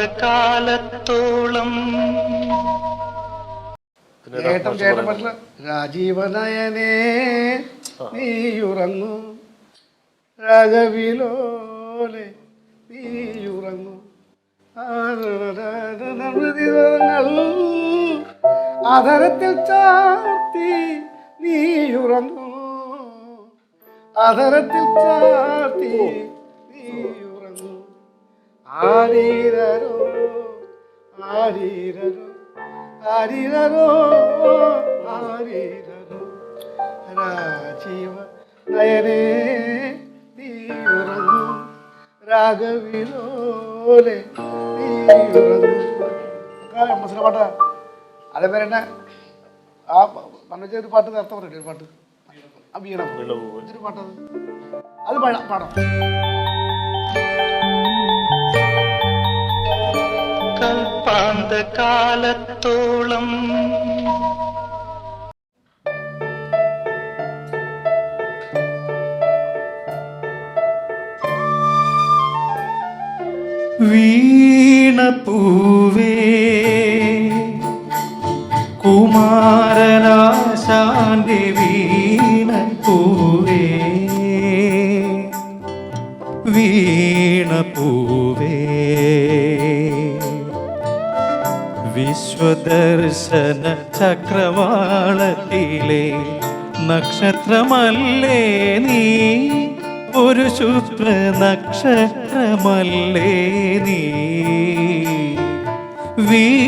കൽപ്പാന്തകാലത്തോളം ചേട്ടൻ ചേട്ടൻ പറ്റില്ല. രാജീവനയനേ നീ ഉറങ്ങൂ. രാജവിലോലെ നീ ഉറങ്ങൂ. അതരത്തിൽ ചാർത്തി നീ ഉറങ്ങൂ. അതരത്തിൽ ചാർത്തി നീ ആരീരോ ആരീരോ ആരീരോ ആരീരോ രാജീവ നയനേ നീ ഉറങ്ങൂ രാഗവിലോലെ നീ ഉറങ്ങൂ മനസ്സിലെ പാട്ടാ. അതേപോലെ തന്നെ ആ മനോജ ഒരു പാട്ട് നേരത്തെ പറയട്ടെ ഒരു പാട്ട്. ആ വീണം. ഇതൊരു പാട്ടത് അത് പാടാം പാടാം. കൽപ്പാന്തകാലത്തോളം. വീണ കുമാരനാശാന്റെ ചക്രവാളത്തിലെ നക്ഷത്രമല്ലേ നീ? ഒരു ശുക്ര നക്ഷത്രമല്ലേ നീ? വീണപ്പൂവേ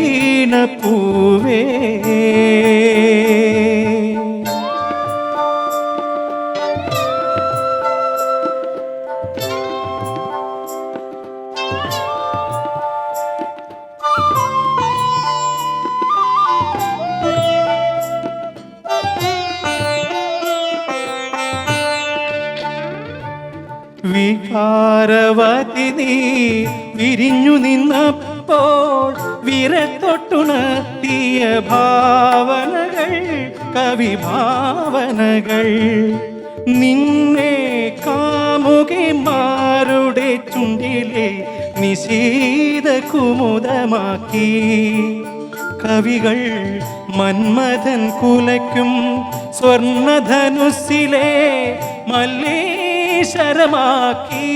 വികാരവതി നീ വിരിഞ്ഞു നിന്നപ്പോൾ വിരത്തൊട്ടുണർത്തിയ ഭാവനകൾ കവിഭാവനകൾ. നിന്നെ കാമുകിമാരുടെ ചുണ്ടിലെ നിശീത കുമുദമാക്കി. കവികൾ മന്മഥൻ കുലയ്ക്കും സ്വർണധനുസിലെ മല്ലേശ്വരമാക്കി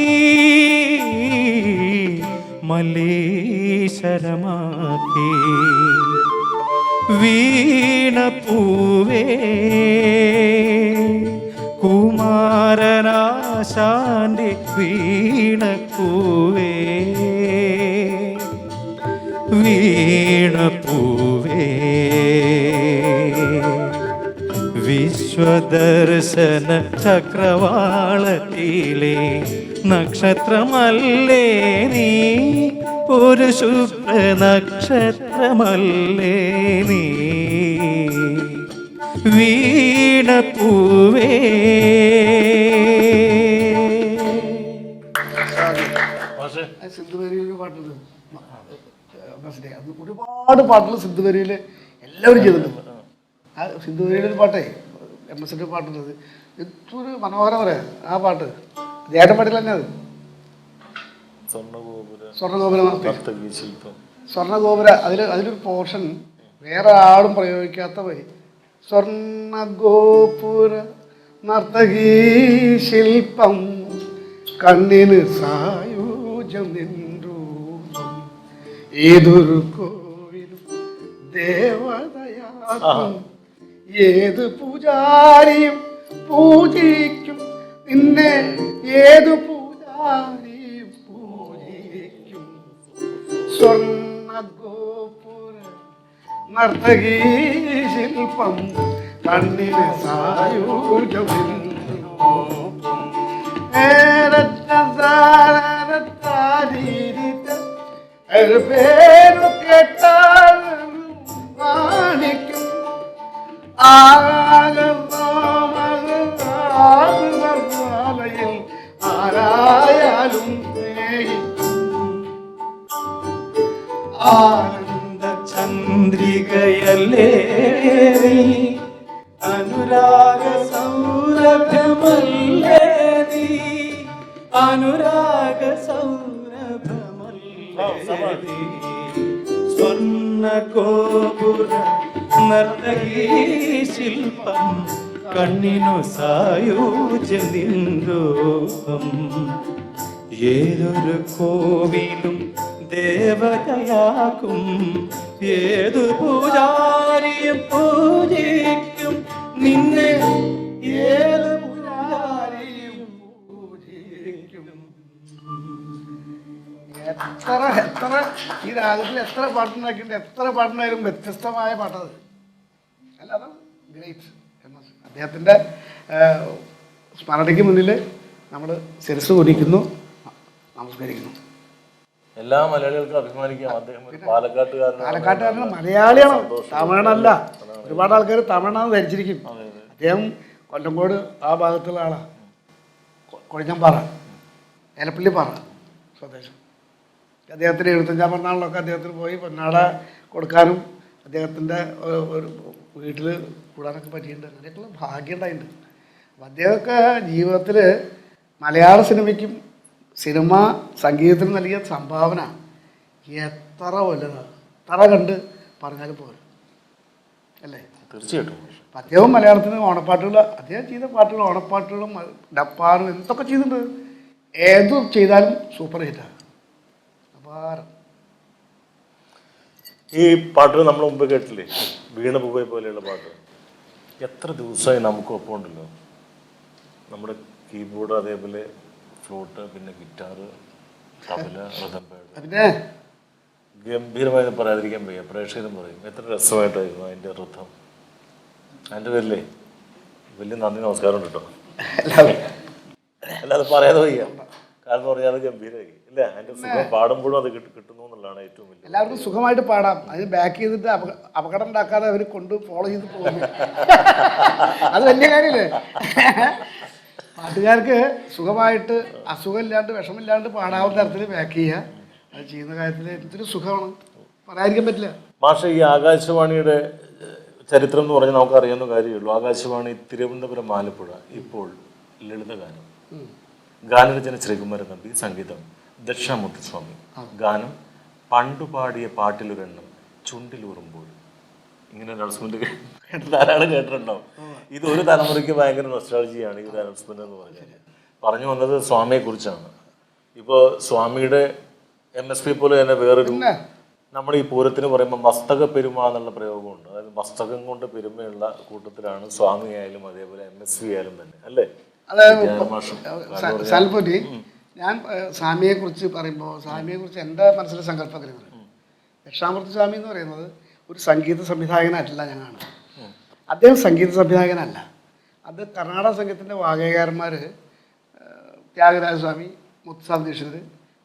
മല്ലേശ്വരമാക്കി വീണപ്പൂവേ കുമാരനാശാന്റെ വീണപ്പൂവേ വീണപ്പൂവേ വിശ്വദർശന ചക്രവാളത്തിലെ നക്ഷത്രമല്ലേ നീ? ഒരു ശുഭ്ര നക്ഷത്രമല്ലേ നീ? വീണപ്പൂവേ പാട്ടുണ്ട്. അത് ഒരുപാട് പാട്ടുകൾ സിദ്ധുവരിയിൽ എല്ലാവരും ചെയ്തിട്ടുണ്ട്. ആ സിദ്ധുവരിയിലെ ഒരു പാട്ടേ എം എസ് എന്റെ പാട്ടുള്ളത് എത്തൊരു മനോഹരം പറയാം. ആ പാട്ട്. ജേട്ടൻ പാട്ടിൽ തന്നെ അത്. സ്വർണഗോപുര. അതിൽ അതിലൊരു പോർഷൻ വേറെ ആളും പ്രയോഗിക്കാത്ത വരി. സ്വർണഗോപുര നർത്തകീ ശില്പം കണ്ണിന് സായൂജം നിൻരൂപം ഏതൊരു കോവിലും ദേവതയാക്കും ഏത് പൂജാരിയും പൂജിക്കും. നിന്നെ ഏത് പൂജാരിയും പൂജിക്കും. സ്വർണഗോപുര നർത്തകീ ശില്പം കണ്ണിന് സായൂജം പേരു കേട്ടാൽ Hallelujah. കണ്ണിനു സായൂജ്യനിരൂപം ഏതൊരു കോവിലും ദേവതയാക്കും ഏതു പൂജാരിയും പൂജിക്കും നിന്നെ ഏത് പൂജാരിയും പൂജിക്കും എത്ര എത്ര ഈ രാഗത്തിൽ എത്ര പാട്ടുണ്ടാക്കിയിട്ടുണ്ട്? എത്ര പാട്ടുണ്ടായാലും വ്യത്യസ്തമായ പാട്ടത്. അല്ല ഗ്രേറ്റ് അദ്ദേഹത്തിന്റെ സ്മരണയ്ക്ക് മുന്നിൽ നമ്മൾ ശിരസ് കുടിക്കുന്നു നമസ്കരിക്കുന്നു. എല്ലാ മലയാളികൾക്കും അഭിമാനിക്കാം. അദ്ദേഹം പാലക്കാട്ടുകാരൻ പാലക്കാട്ടുകാരനാണ്. മലയാളിയാണോ. മലയാളിയാണ് തമിഴനല്ല. ഒരുപാട് ആൾക്കാർ തമിഴനാണ് ധരിച്ചിരിക്കും. അദ്ദേഹം കൊല്ലംകോട് ആ ഭാഗത്തുള്ള ആളാണ് കൊഴിഞ്ഞമ്പാറ. ഏലപ്പള്ളിപ്പാറ സ്വദേശം. അദ്ദേഹത്തിന് എഴുപത്തഞ്ചാം പിറന്നാളിലൊക്കെ അദ്ദേഹത്തിന് പോയി പൊന്നാട കൊടുക്കാനും അദ്ദേഹത്തിന്റെ ഒരു വീട്ടിൽ കൂടാനൊക്കെ പറ്റിയിട്ടുണ്ട്. അങ്ങനെയൊക്കെയുള്ള ഭാഗ്യം ഉണ്ടായിട്ടുണ്ട്. അപ്പം അദ്ദേഹമൊക്കെ ജീവിതത്തിൽ മലയാള സിനിമയ്ക്കും സിനിമ സംഗീതത്തിന് നൽകിയ സംഭാവന എത്ര വലുതാണ്? എത്ര കണ്ട് പറഞ്ഞാലും പോലും അല്ലേ? തീർച്ചയായിട്ടും. അദ്ദേഹം അദ്ദേഹം മലയാളത്തിന് ഓണപ്പാട്ടുകൾ അദ്ദേഹം ചെയ്ത പാട്ടുകൾ ഓണപ്പാട്ടുകളും ഡപ്പാറും എന്തൊക്കെ ചെയ്തിട്ടുണ്ട്. ഏതും ചെയ്താലും സൂപ്പർ ഹിറ്റാണ് അപാരം. ഈ പാട്ട് നമ്മൾ മുമ്പ് കേട്ടില്ലേ വീണ പൂവെ പോലെയുള്ള പാട്ട്. എത്ര ദിവസമായി നമുക്ക് ഒപ്പം ഉണ്ടല്ലോ നമ്മുടെ കീബോർഡ് അതേപോലെ ഫ്ലൂട്ട് പിന്നെ ഗിറ്റാർ തബല പിന്നെ? ഗംഭീരമായി പറയാതിരിക്കാൻ വയ്യ. പ്രേക്ഷകരും പറയും എത്ര രസമായിട്ടായിരുന്നു അതിന്റെ ഋതം അതിന്റെ പേരില്ലേ വലിയ നന്ദി നമസ്കാരം ഉണ്ട് കേട്ടോ. അല്ലാതെ പറയാതെ വയ്യ. കാരണം പറഞ്ഞാൽ അത് ഗംഭീരമായി ഇല്ല? അതിന്റെ സുഖം പാടുമ്പോഴും അത് കിട്ടും കിട്ടുന്നു എന്നുള്ളതാണ് ഏറ്റവും വലിയ എല്ലാവർക്കും സുഖമായിട്ട് പാടാം. അതിന് ബാക്ക് ചെയ്തിട്ട് അപക- അപകടം ഉണ്ടാക്കാതെ അവർ കൊണ്ട് ഫോളോ ചെയ്ത് പോകുന്നു. അത് വലിയ കാര്യമല്ലേ? പാട്ടുകാർക്ക് സുഖമായിട്ട് അസുഖമില്ലാണ്ട് വിഷമില്ലാണ്ട് പാടാവുന്ന തരത്തിൽ ബാക്ക് ചെയ്യുക. അത് ചെയ്യുന്ന കാര്യത്തിൽ എന്തൊരു സുഖമാണ്. പറയാതിരിക്കാൻ പറ്റില്ല. മാഷ ഈ ആകാശവാണിയുടെ ചരിത്രം എന്ന് പറഞ്ഞാൽ നമുക്ക് അറിയാവുന്ന കാര്യമുള്ളൂ ആകാശവാണി തിരുവനന്തപുരം ആലപ്പുഴ ഇപ്പോൾ ലളിതഗാനം. ഗാനരചന ശ്രീകുമാരൻ നമ്പി സംഗീതം ദക്ഷിണമൂർത്തിസ്വാമി ഗാനം പണ്ടു പാടിയ പാട്ടിലൊരെണ്ണം ചുണ്ടിലൂറുമ്പോൾ. ഇങ്ങനെ അനൗൺസ്മെന്റ് കേട്ട് ധാരാളം കേട്ടിട്ടുണ്ടാവും ഇത് ഒരു തലമുറയ്ക്ക് ഭയങ്കര നൊസ്റ്റാളജിയാണ് ഈ അനൗൺസ്മെന്റ് എന്ന് പറഞ്ഞാൽ പറഞ്ഞു വന്നത് സ്വാമിയെ കുറിച്ചാണ്. ഇപ്പോൾ സ്വാമിയുടെ എം എസ് പി പോലെ തന്നെ വേറൊരു നമ്മൾ ഈ പൂരത്തിന് പറയുമ്പോൾ മസ്തക പെരുമ എന്നുള്ള പ്രയോഗമുണ്ട്. അതായത് മസ്തകം കൊണ്ട് പെരുമയുള്ള കൂട്ടത്തിലാണ് സ്വാമി ആയാലും അതേപോലെ എം എസ് പി ആയാലും തന്നെ അല്ലേ? വിദ്യാരമാഷും സൽപ്പൊറ്റി ഞാൻ സ്വാമിയെ കുറിച്ച് പറയുമ്പോൾ സ്വാമിയെ കുറിച്ച് എന്റെ മനസ്സിലെ സങ്കല്പം രക്ഷാമൂർത്തി സ്വാമി എന്ന് പറയുന്നത് ഒരു സംഗീത സംവിധായകനല്ല ഞാൻ കാണുന്നത് അദ്ദേഹം സംഗീത സംവിധായകനല്ല. അത് കർണാടക സംഘത്തിന്റെ വാഗയകാരന്മാർ ത്യാഗരാജസ്വാമി മുത്തുസ്വാമി ദീക്ഷിത്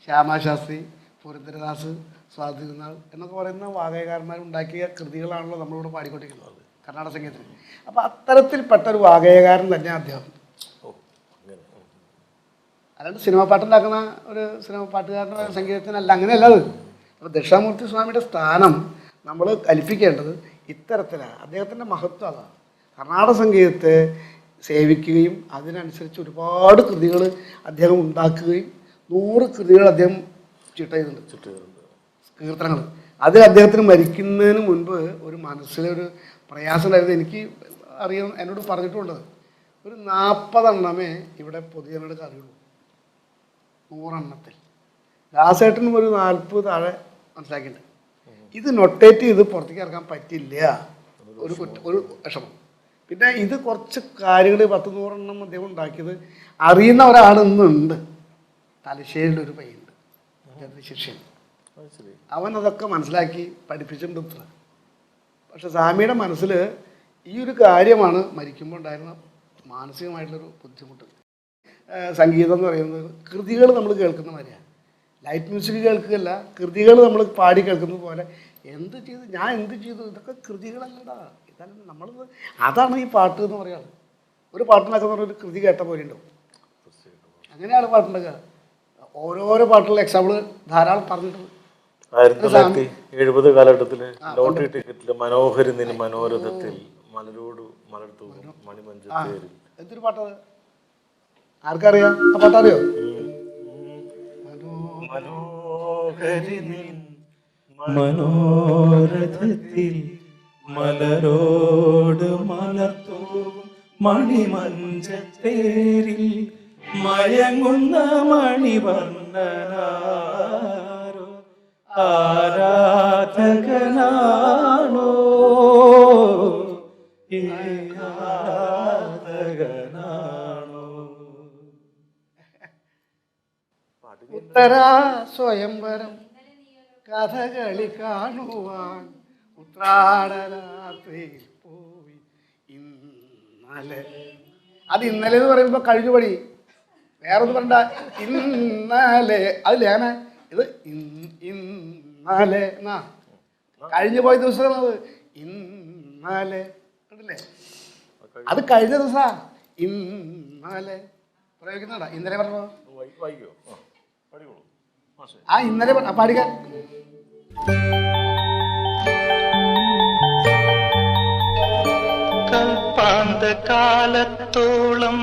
ശ്യാമാശാസ്ത്രി പുരന്ദരദാസ് സ്വാതിരുന്നാൾ എന്നൊക്കെ പറയുന്ന വാഗയകാരന്മാർ ഉണ്ടാക്കിയ കൃതികളാണല്ലോ നമ്മളിവിടെ പാടിക്കൊണ്ടിരിക്കുന്നത് കർണാടക സംഗീതത്തിൽ അപ്പോൾ അത്തരത്തിൽപ്പെട്ട ഒരു വാഗയകാരൻ തന്നെ അദ്ദേഹം. അല്ലാണ്ട് സിനിമ പാട്ടുണ്ടാക്കുന്ന ഒരു സിനിമ പാട്ടുകാരന്റെ സംഗീതത്തിനല്ല അങ്ങനെയല്ല അത്. അപ്പോൾ ദക്ഷിണാമൂർത്തി സ്വാമിയുടെ സ്ഥാനം നമ്മൾ കൽപ്പിക്കേണ്ടത് ഇത്തരത്തിലാണ്. അദ്ദേഹത്തിന്റെ മഹത്വം അതാണ്. കർണാടക സംഗീതത്തെ സേവിക്കുകയും അതിനനുസരിച്ച് ഒരുപാട് കൃതികൾ അദ്ദേഹം ഉണ്ടാക്കുകയും നൂറ് കൃതികൾ അദ്ദേഹം ചിട്ട ചെയ്തിട്ടുണ്ട് കീർത്തനങ്ങൾ അത് അദ്ദേഹത്തിന് മരിക്കുന്നതിന് മുൻപ് ഒരു മനസ്സിലൊരു പ്രയാസം ഉണ്ടായിരുന്നു എനിക്ക് അറിയാം എന്നോട് പറഞ്ഞിട്ടുള്ളത് ഒരു നാൽപ്പതെണ്ണമേ ഇവിടെ പൊതുജനങ്ങൾക്ക് അറിയുള്ളൂ. നൂറെണ്ണത്തിൽ. ദാസേട്ടനും ഒരു നാൽപ്പത് താഴെ മനസ്സിലാക്കിയിട്ടുണ്ട്. ഇത് നൊട്ടേറ്റ് ചെയ്ത് പുറത്തേക്ക് ഇറക്കാൻ പറ്റില്ല. ഒരു കുറ്റ ഒരു വിഷമം. പിന്നെ ഇത് കുറച്ച് കാര്യങ്ങൾ പത്ത് നൂറെണ്ണം അദ്ദേഹം ഉണ്ടാക്കിയത് അറിയുന്ന ഒരാൾ ഇന്നുണ്ട്. തലശ്ശേരിയുടെ ഒരു പയ്യുണ്ട്. ശിഷ്യൻ. അവൻ അതൊക്കെ മനസ്സിലാക്കി പഠിപ്പിച്ചിട്ടുണ്ട് ഇത്ര പക്ഷെ സ്വാമിയുടെ മനസ്സിൽ ഈ ഒരു കാര്യമാണ് മരിക്കുമ്പോൾ ഉണ്ടായിരുന്ന മാനസികമായിട്ടുള്ളൊരു ബുദ്ധിമുട്ട്. സംഗീതം എന്ന് പറയുന്നത് കൃതികൾ നമ്മൾ കേൾക്കുന്ന മാതിരിയാണ്. ലൈറ്റ് മ്യൂസിക് കേൾക്കുകയല്ല കൃതികൾ നമ്മൾ പാടി കേൾക്കുന്നത് പോലെ എന്ത് ചെയ്തു ഞാൻ എന്ത് ചെയ്തു ഇതൊക്കെ കൃതികളല്ലടാ. ഇതല്ല നമ്മൾ അതാണ് ഈ പാട്ട് എന്ന് പറയാറ് ഒരു പാട്ടുണ്ടാക്കുന്ന ഒരു കൃതി കേട്ട പോലെ ഉണ്ടാവും. അങ്ങനെയാണ് പാട്ടുണ്ടാക്കുക ഓരോരോ പാട്ടുള്ള എക്സാമ്പിൾ ധാരാളം പറഞ്ഞിട്ടുണ്ട്. ആയിരത്തി തൊള്ളായിരത്തി എഴുപത് കാലഘട്ടത്തിൽ ലോട്ടറി ടിക്കറ്റിൽ മനോഹരി നിന് മനോരഥത്തിൽ മലരോട് മലർത്തു മണിമഞ്ചേരി എന്തൊരു പാട്ടത് ആർക്കറിയാം? പാട്ടറിയോ മനോരഥത്തിൽ മലരോട് മലർത്തോവും മണിമഞ്ചത്തേരിൽ മയങ്ങുന്ന മണിവർണനാരോ ആരാധകനാണോ ഉത്തര സ്വയംവരം കഥകളി കാണുവാൻ ഉത്രാടരാത്രിയിൽ പോയി ഇന്നലെ. അത് ഇന്നലെ എന്ന് പറയുമ്പോൾ കഴിഞ്ഞുപടി. വേറെ ഒന്നും പറയണ്ട. ഇന്നലെ. അത് ലേന ഇത് ഇന്നലെ. എന്നാ കഴിഞ്ഞു പോയ ദിവസം ഇന്നലെ. കണ്ടില്ലേ? അത് കഴിഞ്ഞ ദിവസാ. ഇന്നലെ. പ്രയോഗിക്കുന്നുണ്ടോ? ഇന്നലെ പറഞ്ഞോ? ആ, ആ ഇന്നലെ പാടുക പാടിക്ക. കൽപ്പാന്ത കാലത്തോളം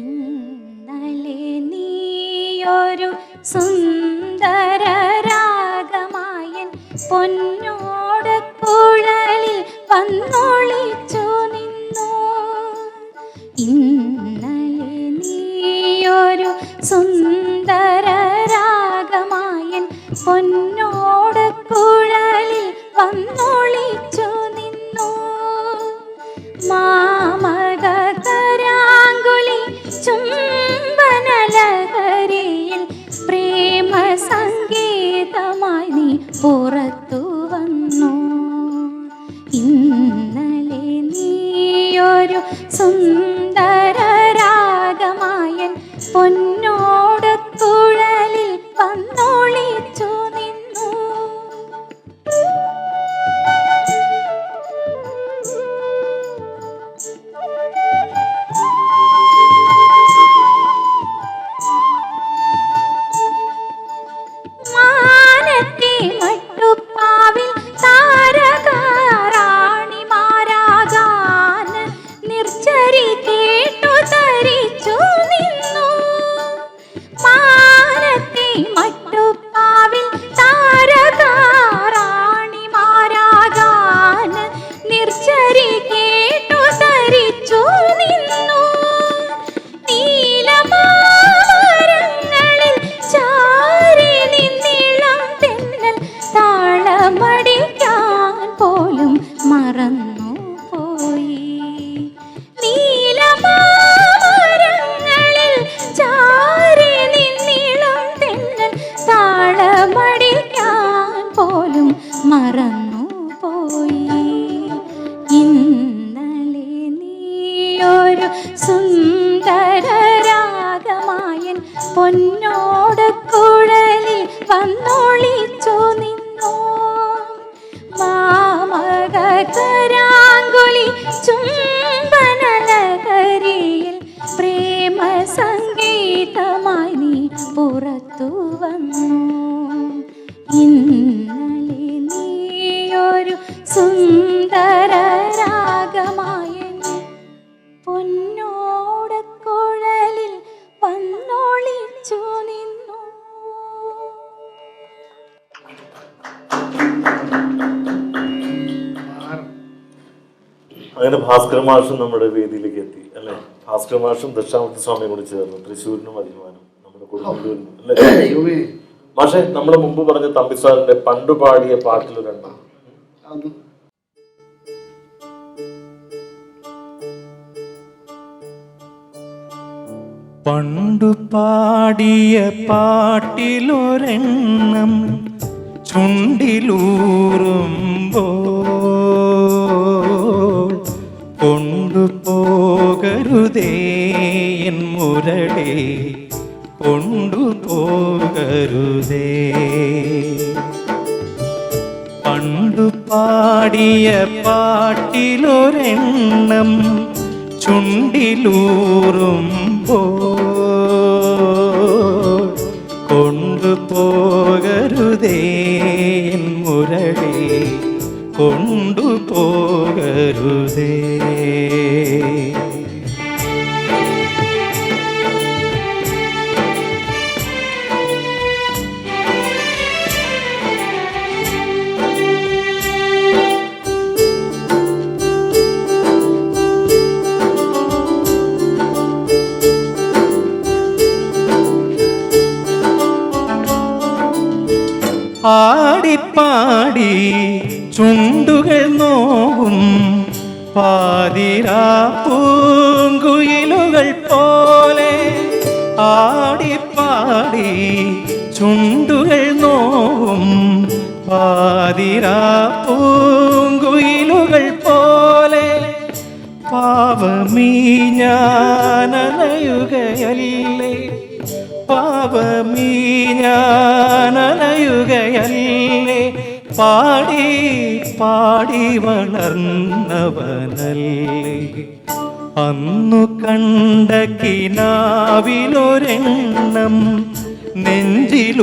ഇന്നലെ നീയൊരു സുന്ദര രാഗമായൻ പൊന്നോട് കുഴലിൽ വന്നൊളിച്ചു ഭാസ്കര മാഷും നമ്മുടെ വേദിയിലേക്ക് എത്തി അല്ലെ? ഭാസ്കര മാഷും ദക്ഷാമൂർത്തി സ്വാമിയും കൂടി ചേർന്നു. തൃശ്ശൂരിനും അഭിമാനം നമ്മുടെ യുവി. മാഷെ നമ്മൾ മുമ്പ് പറഞ്ഞ തമ്പി സാറിന്റെ പണ്ട് പാടിയ പാട്ടിലൊരെണ്ണം പണ്ടു പാടിയ പാട്ടിലൊരെണ്ണം ചുണ്ടിലൂറുമ്പോൾ കൊണ്ടുപോകരുതേ പണ്ടു പാടിയ പാട്ടിലൊരെണ്ണം ചുണ്ടിലൂറുമ്പോ കൊണ്ടുപോകരുതേ എൻ മുരളി കൊണ്ടുപോകരുതേ പാടി ചുണ്ടുകൾ നോവും. പാതിരാ പൂങ്കുയിലുകൾ പോലെ ആടിപ്പാടി ചുണ്ടുകൾ നോവും. പാതിരാ പൂങ്കുയിലുകൾ പോലെ പാവമീ ഞാനനയുകയല്ലേ പാവമീ ഞാനലയുകയല്ലേ പാടി പാടി വളർന്നവനല്ലേ. അന്നു കണ്ട കിനാവിലൊരെണ്ണം നെഞ്ചിലൂറുമ്പോ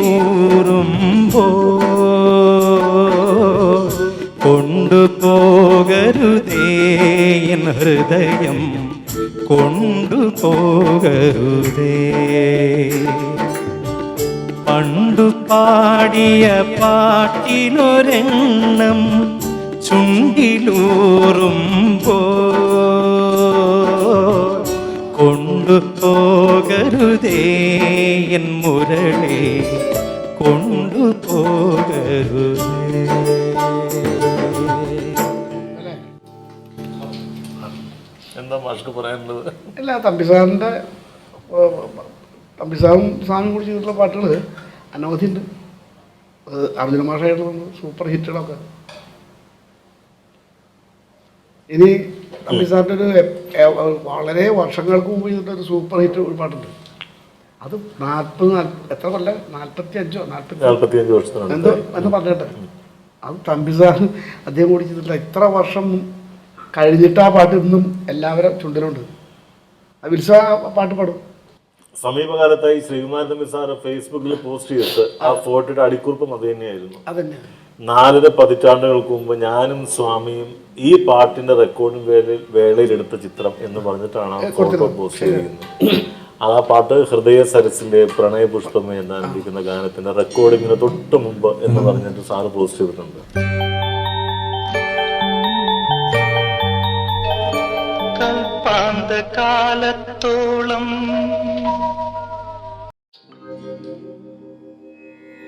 കൊണ്ടുപോകരുതേ ഹൃദയം കൊണ്ടുപോകരുതേ പണ്ടു പാടിയ പാട്ടിലൊരെണ്ണം ചുണ്ടിലൂറുമ്പോ കൊണ്ടുപോകരുതേ എൻ മുരളി കൊണ്ടുപോകരുതേ എന്താ മാഷ്ക്ക് പറയാനുള്ളത്? ഇല്ല തമ്പി സാറിന്റെ തമ്പി സാറും സ്വാമി കൂടി ചെയ്തിട്ടുള്ള പാട്ടുകൾ അനവധി ഉണ്ട് അർജുന മാഷായിട്ടുള്ള സൂപ്പർ ഹിറ്റുകളൊക്കെ. ഇനി തമ്പി സാറിന്റെ ഒരു വളരെ വർഷങ്ങൾക്ക് മുമ്പ് ചെയ്തിട്ടൊരു സൂപ്പർ ഹിറ്റ് ഒരു പാട്ടുണ്ട്. അത് നാൽപ്പത് നാൽപ്പ- എത്ര കൊല്ല? നാൽപ്പത്തി അഞ്ചോ നാൽപ്പത്തി എന്തോ എന്ന് പറഞ്ഞിട്ട്. അത് തമ്പി സാർ അദ്ദേഹം കൂടി ചെയ്തിട്ടില്ല ഇത്ര വർഷം കഴിഞ്ഞിട്ട് ആ പാട്ട് ഇന്നും എല്ലാവരും ചുണ്ടിലുണ്ട്. അത് വിൽസ പാട്ട് പാടും. സമീപകാലത്തായി ശ്രീകുമാരൻ തമ്പി സാറ് ഫേസ്ബുക്കിൽ പോസ്റ്റ് ചെയ്തിട്ട് ആ ഫോട്ടോയുടെ അടിക്കുറിപ്പും അത് തന്നെയായിരുന്നു. നാലര പതിറ്റാണ്ടുകൾക്ക് മുമ്പ് ഞാനും സ്വാമിയും ഈ പാട്ടിന്റെ റെക്കോർഡിംഗ് വേളയിലെടുത്ത ചിത്രം എന്ന് പറഞ്ഞിട്ടാണ് ആ ഫോട്ടോ പോസ്റ്റ് ചെയ്തിരിക്കുന്നത്. ആ പാട്ട് ഹൃദയ സരസിന്റെ പ്രണയ പുഷ്പമേ എന്ന് ആരംഭിക്കുന്ന ഗാനത്തിന്റെ റെക്കോർഡിങ്ങിന് തൊട്ട് മുമ്പ് എന്ന് പറഞ്ഞിട്ട് സാറ് പോസ്റ്റ് ചെയ്തിട്ടുണ്ട്. കൽപ്പാന്ത കാലത്തോളം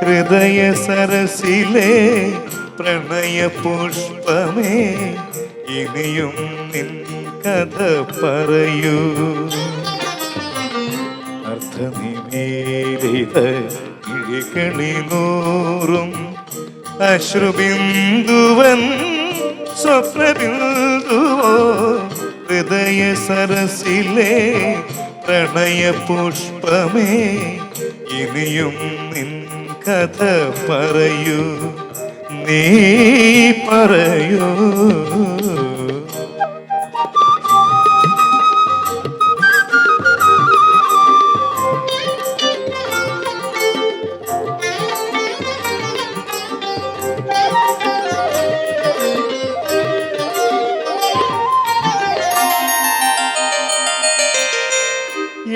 ഹൃദയ സരസിലെ പ്രണയ പുഷ്പമേ ഇനിയും നിൻ കഥ പറയൂ. അർത്ഥനിമീലിത കിഴികളിലൂറും അശ്രുബിന്ദുവൻ സ്വപ്നബിന്ദുവോ ഹൃദയ സരസിലെ പ്രണയ പുഷ്പമേ ഇനിയും നിൻ കഥ പറയൂ നീ പറയൂ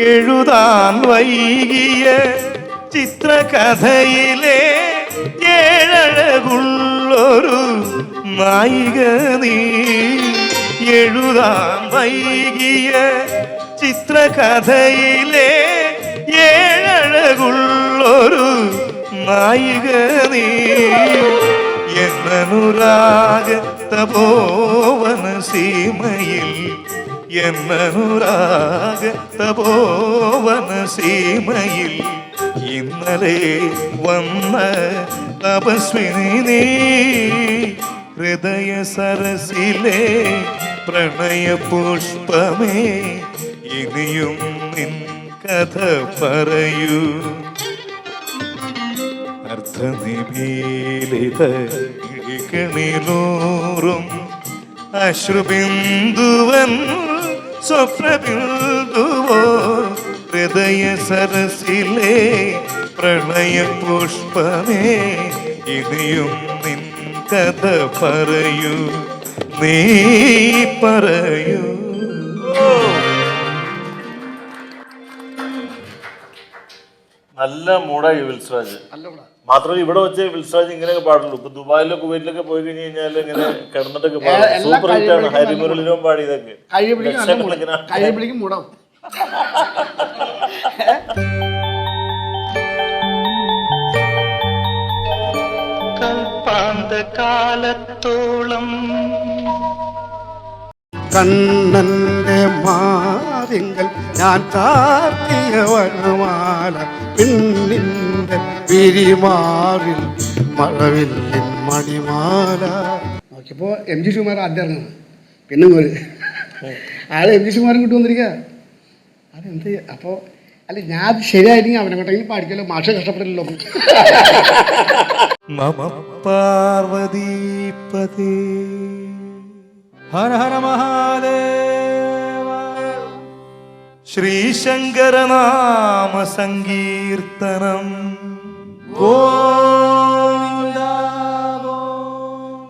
എഴുതാൻ വൈകിയ ചിത്രകഥയിലെ ഏഴകുള്ളൊരു നായിക നീ. എഴുതാൻ വൈകിയ ചിത്രകഥയിലെ ഏഴകുള്ളൊരു നായിക നീ. എന്നനുരാഗ തപോവന സീമയിൽ എന്നനുരാഗ തപോവന സീമയിൽ ഇന്നലെ വന്ന തപസ്വിനി ഹൃദയ സരസിലെ പ്രണയ പുഷ്പമേ ഇനിയും നിൻ കഥ പറയൂ. അർത്ഥനിപീലിത കിണിലൂറും അശ്രുബിന്ദുവൻ സ്വപ്നബിന്ദുവോ ഹൃദയ സരസിലെ പ്രണയ പുഷ്പമേ ഇനിയും നിൻ കഥ പറയൂ നീ പറയൂ. നല്ല മൂടായി വിൽസ്രാജ്. മാത്രമല്ല ഇവിടെ വെച്ച് വിൽസ്രാജ് ഇങ്ങനെയൊക്കെ പാടുള്ളൂ. ഇപ്പൊ ദുബായിലോ കുവൈറ്റിലൊക്കെ പോയി കഴിഞ്ഞു കഴിഞ്ഞാൽ ഇങ്ങനെ കിടന്നിട്ടൊക്കെ പാടും. സൂപ്പർ ഹിറ്റ് ആണ്. ഹരിമുരളിനും ഹരിമുരളിലും പാടിയതൊക്കെ. കൽപ്പാന്ത കാലത്തോളം കണ്ണന്റെ മാറിങ്കൽ ഞാൻ ചാർത്തിയ വനമാല പിന്നിന്റെ പിരിമാറിൽ മഴവില്ലിൻ മണിമാല. നോക്കിയപ്പോ എം ജി ശിവമാർ ആദ്യം ഇറങ്ങുന്നത് പിന്നെ ആളെ എം ജി ശിവമാരൻ കിട്ടി വന്നിരിക്കുക അതെന്ത്? അപ്പോൾ അല്ല ഞാൻ അത് ശരിയായിരിക്കും അവനെ കൊണ്ടെങ്കിലും പാടിക്കല്ലോ. മാഷ കഷ്ടപ്പെടില്ലല്ലോ മമ പാർവതീപതേ ഹര ഹര മഹാദേവ ശ്രീശങ്കരനാമ സങ്കീർത്തനം. ഗോവിന്ദ